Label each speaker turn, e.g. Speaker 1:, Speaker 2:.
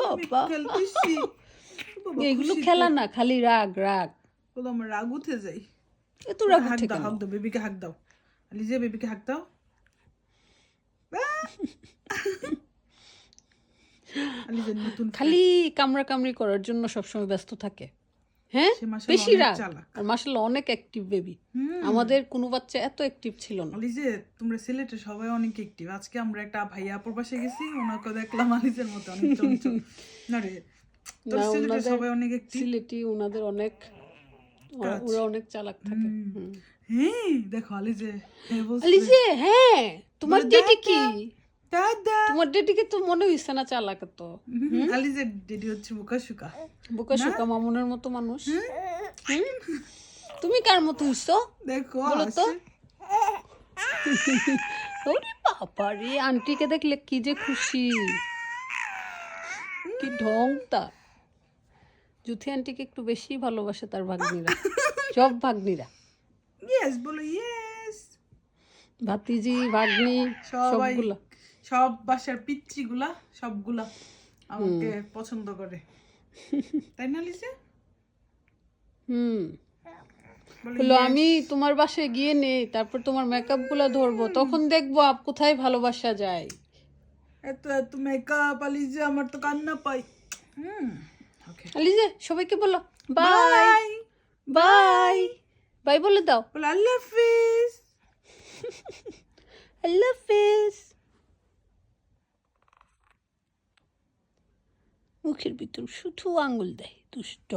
Speaker 1: বাবা। এগুলো খেলা না খালি রাগ রাগ।
Speaker 2: বলো আমার রাগ উঠে যাই
Speaker 1: এত রাগ
Speaker 2: হাক
Speaker 1: উঠে
Speaker 2: দাও
Speaker 1: কেন?
Speaker 2: হাক দাও বেবিকে হাক দাও। লিজে বেবিকে হাক দাও।
Speaker 1: খালি কামড়া কামড়ি করার জন্য সবসময় ব্যস্ত থাকে। হ্যাঁ?
Speaker 2: সে
Speaker 1: বেশি
Speaker 2: অনেক চালাক।
Speaker 1: আর মাসাল্লাহ অনেক অ্যাক্টিভ বেবি আমাদের কোনো বাচ্চা এত অ্যাক্টিভ ছিল না।
Speaker 2: আলিজে তোমরা সিলেটে সবাই অনেক অ্যাক্টিভ আজকে আমরা একটা ভাইয়া আপুর পাশে গেছি ওনাকে দেখলাম আলিজের মতো অনেক চঞ্চল। না রে সবাই অনেক অ্যাক্টিভ
Speaker 1: সিলেটি ওনাদের অনেক ওরা- অনেক চালাক থাকে।
Speaker 2: হ্যাঁ দেখো আলিজে হ্যাঁ
Speaker 1: আলিজে হ্যাঁ তোমার
Speaker 2: বলে,
Speaker 1: কি? তোমার ডেটিকে তো মনে হইছে না চালাক তো।
Speaker 2: আলিজের দিদি হচ্ছে
Speaker 1: মামুনের মতো মানুষ। তুমি কার মতো হইছো?
Speaker 2: দেখো
Speaker 1: বলো তো। ওরে বাবা রে আন্টিকে দেখলে কি যে খুশি। কি ঢং তা জুথি আন্টিকে একটু বেশি ভালোবাসে তার ভাগ্নিরা। সব ভাগ্নিরা।
Speaker 2: ইয়েস বলো ইয়েস
Speaker 1: ভাতিজি ভাগ্নি সবগুলা।
Speaker 2: সব বাসার পিচ্চিগুলা সবগুলা আমাকে পছন্দ করে। তাই না লিসে?
Speaker 1: হুম।
Speaker 2: বলো
Speaker 1: আমি তোমার বাসায় গিয়ে নেই তারপর তোমার মেকআপগুলা ধরবো তখন দেখব আপ কোথায় ভালোবাসা যায়।
Speaker 2: এত এত মেকআপ আলিজে আমার তো কান্না পাই হুম ওকে
Speaker 1: আলিজে সবাইকে বলো বাই
Speaker 2: বাই
Speaker 1: বাই বাই বলে দাও।
Speaker 2: বলো আল্লাহ হাফিজ
Speaker 1: আল্লাহ হাফেজ মুখের ভিতর শুধু আঙুল দেয় দুষ্ট।